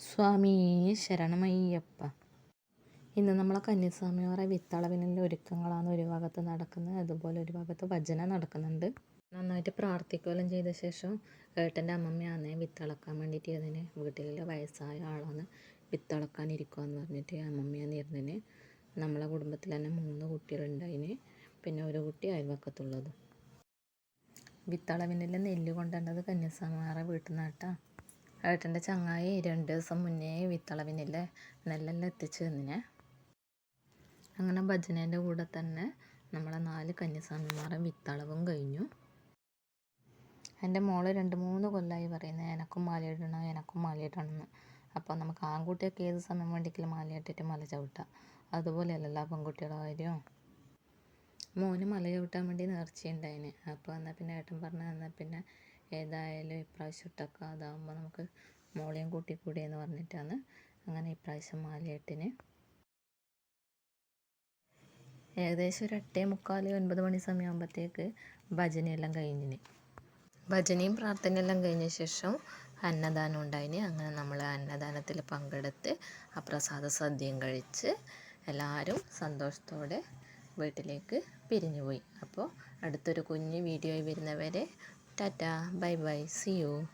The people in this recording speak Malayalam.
സ്വാമി ശരണമയ്യപ്പ. ഇന്ന് നമ്മളെ കന്യാസ്വാമിയോറെ വിത്തളവിനുള്ള ഒരുക്കങ്ങളാണ് ഒരു ഭാഗത്ത് നടക്കുന്നത്. അതുപോലെ ഒരു ഭാഗത്ത് ഭജന നടക്കുന്നുണ്ട്. നന്നായിട്ട് പ്രാർത്ഥിക്കുകയെല്ലാം ചെയ്ത ശേഷം ഏട്ടന്റെ അമ്മമ്മയാണ് വിത്തളക്കാൻ വേണ്ടിയിട്ട് അതിന് വീട്ടിലുള്ള വയസ്സായ ആളാണ് വിത്തളക്കാൻ ഇരിക്കുകയെന്ന് പറഞ്ഞിട്ട് അമ്മമ്മയാണ് ഇരുന്നതിന് നമ്മളെ കുടുംബത്തിൽ തന്നെ മൂന്ന് കുട്ടികളുണ്ടായിന് പിന്നെ ഒരു കുട്ടി അയൽവക്കത്തുള്ളത്. വിത്തളവിനുള്ള നെല്ല് കൊണ്ടുവന്നത് കന്യാസ്വാമിമാരെ വീട്ടിൽ നിന്നാട്ടാ. ഏട്ടന്റെ ചങ്ങായി രണ്ട് ദിവസം മുന്നേ വിത്തളവിനില്ലേ നെല്ലെല്ലാം എത്തിച്ച് തന്നിനെ. അങ്ങനെ ഭജനേന്റെ കൂടെ തന്നെ നമ്മളെ നാല് കന്യാസ്വാമിമാരെ വിത്തളവും കഴിഞ്ഞു. എന്റെ മോൾ രണ്ട് മൂന്ന് കൊല്ലമായി പറയുന്നത് എനക്കും മാലയിടണം എനക്കും മാലയിടണം എന്ന് അപ്പോൾ നമുക്ക് ആൺകുട്ടിയൊക്കെ ഏത് സമയം വേണ്ടിക്കലും മാലയിട്ടിട്ട് മല ചവിട്ടാം. അതുപോലെയല്ലല്ലോ പെൺകുട്ടികളുടെ കാര്യം. മോന് മല ചവിട്ടാൻ വേണ്ടി നേർച്ചയുണ്ടായിന് അപ്പോൾ എന്നാൽ പിന്നെ ഏട്ടൻ പറഞ്ഞു എന്നാൽ പിന്നെ ഏതായാലും ഇപ്രാവശ്യം ഇട്ടൊക്കെ അതാകുമ്പോൾ നമുക്ക് മോളെയും കൂട്ടിക്കൂടി എന്ന് പറഞ്ഞിട്ടാണ് അങ്ങനെ ഇപ്രാവശ്യം മാലയെട്ടിന് ഏകദേശം ഒരു എട്ടേ മുക്കാൽ ഒൻപത് മണി സമയമാകുമ്പോഴത്തേക്ക് ഭജനയെല്ലാം കഴിഞ്ഞിന്. ഭജനയും പ്രാർത്ഥനയെല്ലാം കഴിഞ്ഞ ശേഷം അന്നദാനം ഉണ്ടായിന്. അങ്ങനെ നമ്മൾ അന്നദാനത്തിൽ പങ്കെടുത്ത് ആ പ്രസാദ സദ്യയും കഴിച്ച് എല്ലാവരും സന്തോഷത്തോടെ വീട്ടിലേക്ക് പിരിഞ്ഞുപോയി. അപ്പോൾ അടുത്തൊരു കുഞ്ഞ് വീഡിയോയിൽ വരുന്നവരെ Tata bye bye see U.